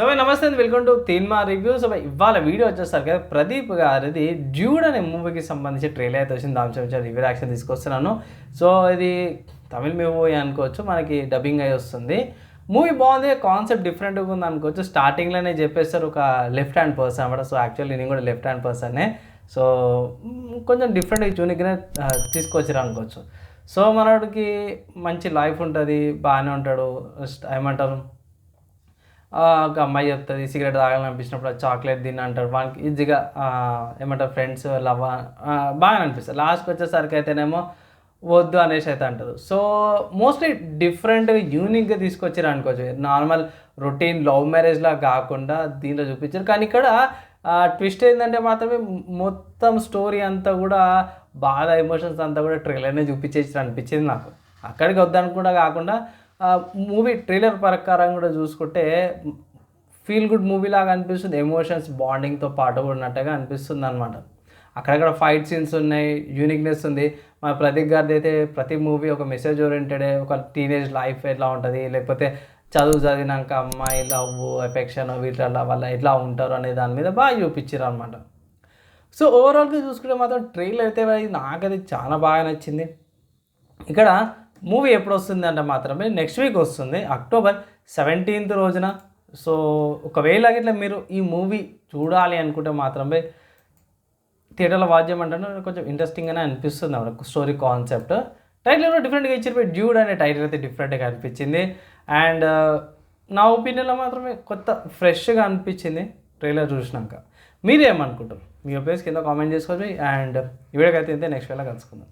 So నమస్తే welcome to తీన్మా review so ఇవాళ వీడియో వచ్చేసరికి ప్రదీప్ గారిది డ్యూడ్ అనే మూవీకి సంబంధించి ట్రైలర్ అయితే వచ్చింది. దాని గురించి రివ్యూ యాక్షన్ తీసుకొస్తున్నాను. సో ఇది తమిళ మూవీ అనుకోవచ్చు మనకి డబ్బింగ్ అయి వస్తుంది. మూవీ బాగుంది కాన్సెప్ట్ డిఫరెంట్గా ఉంది అనుకోవచ్చు. స్టార్టింగ్లోనే చెప్పేస్తారు ఒక లెఫ్ట్ హ్యాండ్ పర్సన్ అనమాట సో యాక్చువల్లీ నేను కూడా లెఫ్ట్ హ్యాండ్ పర్సన్నే సో కొంచెం డిఫరెంట్ యూనిక్గా తీసుకొచ్చారు అనుకోవచ్చు. సో మనోడికి మంచి లైఫ్ ఉంటుంది బాగానే ఉంటాడు. ఏమంటారు? ఒక అమ్మాయి చెప్తుంది సిగరెట్ తాగాలనిపించినప్పుడు చాక్లెట్ తిని అంటాడు వానికి ఈజీగా ఏమంటారు ఫ్రెండ్స్ లవ్ బాగా అనిపిస్తుంది. లాస్ట్కి వచ్చేసరికి అయితేనేమో వద్దు అనేసి అయితే అంటారు సో మోస్ట్లీ డిఫరెంట్గా యూనిక్గా తీసుకొచ్చారు అనుకోవచ్చు. నార్మల్ రొటీన్ లవ్ మ్యారేజ్లా కాకుండా దీంట్లో చూపించారు కానీ ఇక్కడ ట్విస్ట్ ఏంటంటే మాత్రమే మొత్తం స్టోరీ అంతా కూడా బాధ ఎమోషన్స్ అంతా కూడా ట్రైలర్నే చూపించేసి అనిపించింది నాకు. అక్కడికి వద్దనుకుండా కాకుండా మూవీ ట్రైలర్ ప్రకారం కూడా చూసుకుంటే ఫీల్ గుడ్ మూవీ లాగా అనిపిస్తుంది. ఎమోషన్స్ బాండింగ్తో పాటు ఉన్నట్టుగా అనిపిస్తుంది అనమాట అక్కడక్కడ ఫైట్ సీన్స్ ఉన్నాయి యూనిక్నెస్ ఉంది. మా ప్రతీక్ గారిది అయితే ప్రతి మూవీ ఒక మెసేజ్ ఓరియంటెడ్ ఒక టీనేజ్ లైఫ్ ఎట్లా ఉంటుంది? లేకపోతే చదువు చదివినాక అమ్మాయి లవ్ ఎఫెక్షన్ వీటిల వల్ల ఎట్లా ఉంటారు అనే దాని మీద బాగా చూపించారు అనమాట సో ఓవరాల్గా చూసుకుంటే మాత్రం ట్రైలర్ అయితే మరి నాకైతే చాలా బాగా నచ్చింది. ఇక్కడ మూవీ ఎప్పుడు వస్తుంది అంటే మాత్రమే నెక్స్ట్ వీక్ వస్తుంది అక్టోబర్ సెవెంటీన్త్ రోజున. సో ఒకవేళ ఇట్లా మీరు ఈ మూవీ చూడాలి అనుకుంటే మాత్రమే థియేటర్లో వాద్యం అంటే కొంచెం ఇంట్రెస్టింగ్గానే అనిపిస్తుంది అన్నమాట. Story concept. టైటిల్ కూడా డిఫరెంట్గా ఇచ్చారు డ్యూడ్ అనే టైటిల్ అయితే డిఫరెంట్గా అనిపించింది. అండ్ నా ఒపీనియన్లో మాత్రమే కొత్త ఫ్రెష్గా అనిపించింది ట్రైలర్ చూసినాక. మీరేమనుకుంటారు మీ ఒపీనియన్స్ కింద కామెంట్ చేసుకోండి. అండ్ ఈ వీడియోకి అయితే నెక్స్ట్ వేళ కలుసుకుందాం.